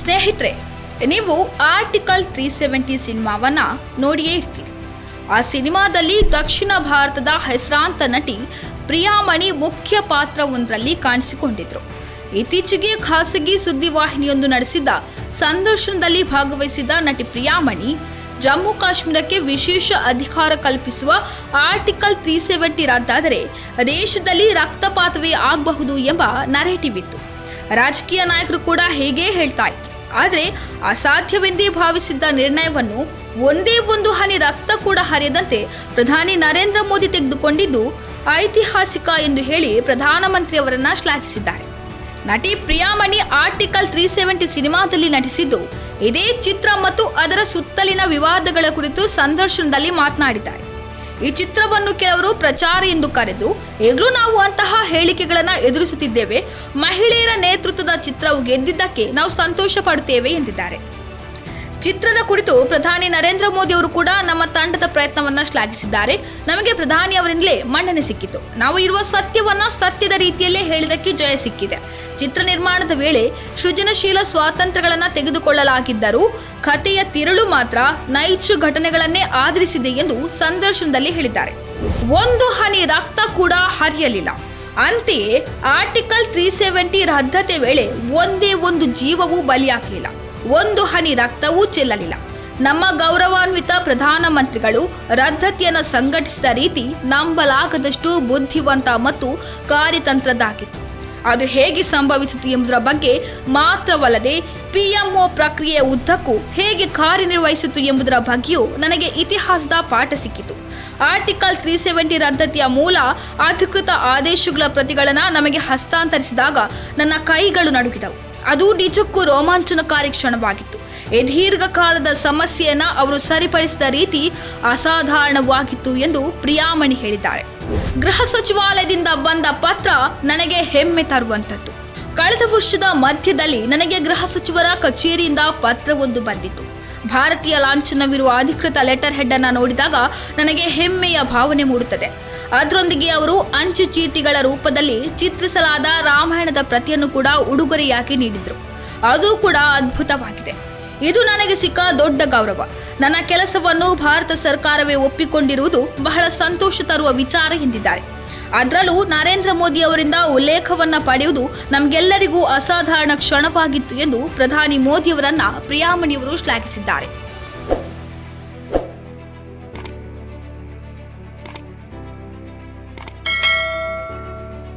ಸ್ನೇಹಿತರೆ, ನೀವು article three seventy ಸಿನಿಮಾವನ್ನ ನೋಡಿಯೇ ಇರ್ತೀರಿ. ಆ ಸಿನಿಮಾದಲ್ಲಿ ದಕ್ಷಿಣ ಭಾರತದ ಹೆಸರಾಂತ ನಟಿ ಪ್ರಿಯಾಮಣಿ ಮುಖ್ಯ ಪಾತ್ರವೊಂದರಲ್ಲಿ ಕಾಣಿಸಿಕೊಂಡಿದ್ರು. ಇತ್ತೀಚೆಗೆ ಖಾಸಗಿ ಸುದ್ದಿವಾಹಿನಿಯೊಂದು ನಡೆಸಿದ ಸಂದರ್ಶನದಲ್ಲಿ ಭಾಗವಹಿಸಿದ ನಟಿ ಪ್ರಿಯಾಮಣಿ, ಜಮ್ಮು ಕಾಶ್ಮೀರಕ್ಕೆ ವಿಶೇಷ ಅಧಿಕಾರ ಕಲ್ಪಿಸುವ ಆರ್ಟಿಕಲ್ ತ್ರೀ ಸೆವೆಂಟಿ ರದ್ದಾದರೆ ದೇಶದಲ್ಲಿ ರಕ್ತಪಾತವೇ ಆಗಬಹುದು ಎಂಬ ನರೇಟಿವ್ ಇತ್ತು. ರಾಜಕೀಯ ನಾಯಕರು ಕೂಡ ಹೇಗೆ ಹೇಳ್ತಾ ಇದ್ರು. ಆದರೆ ಅಸಾಧ್ಯವೆಂದೇ ಭಾವಿಸಿದ್ದ ನಿರ್ಣಯವನ್ನು ಒಂದೇ ಒಂದು ಹನಿ ರಕ್ತ ಕೂಡ ಹರಿಯದಂತೆ ಪ್ರಧಾನಿ ನರೇಂದ್ರ ಮೋದಿ ತೆಗೆದುಕೊಂಡಿದ್ದು ಐತಿಹಾಸಿಕ ಎಂದು ಹೇಳಿ ಪ್ರಧಾನಮಂತ್ರಿಯವರನ್ನ ಶ್ಲಾಘಿಸಿದ್ದಾರೆ. ನಟಿ ಪ್ರಿಯಾಮಣಿ ಆರ್ಟಿಕಲ್ ತ್ರೀ ಸೆವೆಂಟಿ ಸಿನಿಮಾದಲ್ಲಿ ನಟಿಸಿದ್ದು ಇದೇ ಚಿತ್ರ ಮತ್ತು ಅದರ ಸುತ್ತಲಿನ ವಿವಾದಗಳ ಕುರಿತು ಸಂದರ್ಶನದಲ್ಲಿ ಮಾತನಾಡಿದ್ದಾರೆ. ಈ ಚಿತ್ರವನ್ನು ಕೆಲವರು ಪ್ರಚಾರ ಎಂದು ಕರೆದು ಈಗಲೂ ನಾವು ಅಂತಹ ಹೇಳಿಕೆಗಳನ್ನು ಎದುರಿಸುತ್ತಿದ್ದೇವೆ. ಮಹಿಳೆಯರ ನೇತೃತ್ವದ ಚಿತ್ರವು ಗೆದ್ದಿದ್ದಕ್ಕೆ ನಾವು ಸಂತೋಷ ಪಡುತ್ತೇವೆ ಎಂದಿದ್ದಾರೆ. ಚಿತ್ರದ ಕುರಿತು ಪ್ರಧಾನಿ ನರೇಂದ್ರ ಮೋದಿ ಅವರು ಕೂಡ ನಮ್ಮ ತಂಡದ ಪ್ರಯತ್ನವನ್ನ ಶ್ಲಾಘಿಸಿದ್ದಾರೆ. ನಮಗೆ ಪ್ರಧಾನಿ ಅವರಿಂದಲೇ ಮನ್ನಣೆ ಸಿಕ್ಕಿತು. ನಾವು ಇರುವ ಸತ್ಯವನ್ನ ಸತ್ಯದ ರೀತಿಯಲ್ಲೇ ಹೇಳಿದಕ್ಕೆ ಜಯ ಸಿಕ್ಕಿದೆ. ಚಿತ್ರ ನಿರ್ಮಾಣದ ವೇಳೆ ಸೃಜನಶೀಲ ಸ್ವಾತಂತ್ರ್ಯಗಳನ್ನ ತೆಗೆದುಕೊಳ್ಳಲಾಗಿದ್ದರೂ ಕಥೆಯ ತಿರುಳು ಮಾತ್ರ ನೈಜ ಘಟನೆಗಳನ್ನೇ ಆಧರಿಸಿದೆ ಎಂದು ಸಂದರ್ಶನದಲ್ಲಿ ಹೇಳಿದ್ದಾರೆ. ಒಂದು ಹನಿ ರಕ್ತ ಕೂಡ ಹರಿಯಲಿಲ್ಲ. ಅಂತೆಯೇ ಆರ್ಟಿಕಲ್ ತ್ರೀ ಸೆವೆಂಟಿ ರದ್ದತೆ ವೇಳೆ ಒಂದೇ ಒಂದು ಜೀವವೂ ಬಲಿಯಾಗಲಿಲ್ಲ. ಒಂದು ಹನಿ ರಕ್ತವೂ ಚೆಲ್ಲಲಿಲ್ಲ. ನಮ್ಮ ಗೌರವಾನ್ವಿತ ಪ್ರಧಾನಮಂತ್ರಿಗಳು ರದ್ದತಿಯನ್ನು ಸಂಘಟಿಸಿದ ರೀತಿ ನಂಬಲಾಗದಷ್ಟು ಬುದ್ಧಿವಂತ ಮತ್ತು ಕಾರ್ಯತಂತ್ರದ್ದಾಗಿತ್ತು. ಅದು ಹೇಗೆ ಸಂಭವಿಸಿತು ಎಂಬುದರ ಬಗ್ಗೆ ಮಾತ್ರವಲ್ಲದೆ ಪಿಎಂಒ ಪ್ರಕ್ರಿಯೆಯ ಉದ್ದಕ್ಕೂ ಹೇಗೆ ಕಾರ್ಯನಿರ್ವಹಿಸಿತು ಎಂಬುದರ ಬಗ್ಗೆಯೂ ನನಗೆ ಇತಿಹಾಸದ ಪಾಠ ಸಿಕ್ಕಿತು. ಆರ್ಟಿಕಲ್ ತ್ರೀ ಸೆವೆಂಟಿ ರದ್ದತಿಯ ಮೂಲ ಅಧಿಕೃತ ಆದೇಶಗಳ ಪ್ರತಿಗಳನ್ನು ನಮಗೆ ಹಸ್ತಾಂತರಿಸಿದಾಗ ನನ್ನ ಕೈಗಳು ನಡುಗಿದವು. ಅದು ನಿಜಕ್ಕೂ ರೋಮಾಂಚನಕಾರಿ ಕ್ಷಣವಾಗಿತ್ತು ಈ ದೀರ್ಘಕಾಲದ ಸಮಸ್ಯೆಯನ್ನ ಅವರು ಸರಿಪಡಿಸಿದ ರೀತಿ ಅಸಾಧಾರಣವಾಗಿತ್ತು ಎಂದು ಪ್ರಿಯಾಮಣಿ ಹೇಳಿದ್ದಾರೆ. ಗೃಹ ಸಚಿವಾಲಯದಿಂದ ಬಂದ ಪತ್ರ ನನಗೆ ಹೆಮ್ಮೆ ತರುವಂಥದ್ದು. ಕಳೆದ ವರ್ಷದ ಮಧ್ಯದಲ್ಲಿ ನನಗೆ ಗೃಹ ಸಚಿವರ ಕಚೇರಿಯಿಂದ ಪತ್ರವೊಂದು ಬಂದಿತ್ತು. ಭಾರತೀಯ ಲಾಂಛನವಿರುವ ಅಧಿಕೃತ ಲೆಟರ್ ಹೆಡ್ ಅನ್ನ ನೋಡಿದಾಗ ನನಗೆ ಹೆಮ್ಮೆಯ ಭಾವನೆ ಮೂಡುತ್ತದೆ. ಅದರೊಂದಿಗೆ ಅವರು ಅಂಚೆ ಚೀಟಿಗಳ ರೂಪದಲ್ಲಿ ಚಿತ್ರಿಸಲಾದ ರಾಮಾಯಣದ ಪ್ರತಿಯನ್ನು ಕೂಡ ಉಡುಗೊರೆಯಾಗಿ ನೀಡಿದರು. ಅದು ಕೂಡ ಅದ್ಭುತವಾಗಿದೆ. ಇದು ನನಗೆ ಸಿಕ್ಕ ದೊಡ್ಡ ಗೌರವ. ನನ್ನ ಕೆಲಸವನ್ನು ಭಾರತ ಸರ್ಕಾರವೇ ಒಪ್ಪಿಕೊಂಡಿರುವುದು ಬಹಳ ಸಂತೋಷ ತರುವ ವಿಚಾರ ಎಂದಿದ್ದಾರೆ. ಅದರಲ್ಲೂ ನರೇಂದ್ರ ಮೋದಿ ಅವರಿಂದ ಉಲ್ಲೇಖವನ್ನ ಪಡೆಯುವುದು ನಮಗೆಲ್ಲರಿಗೂ ಅಸಾಧಾರಣ ಕ್ಷಣವಾಗಿತ್ತು ಎಂದು ಪ್ರಧಾನಿ ಮೋದಿಯವರನ್ನ ಪ್ರಿಯಾಮಣಿಯವರು ಶ್ಲಾಘಿಸಿದ್ದಾರೆ.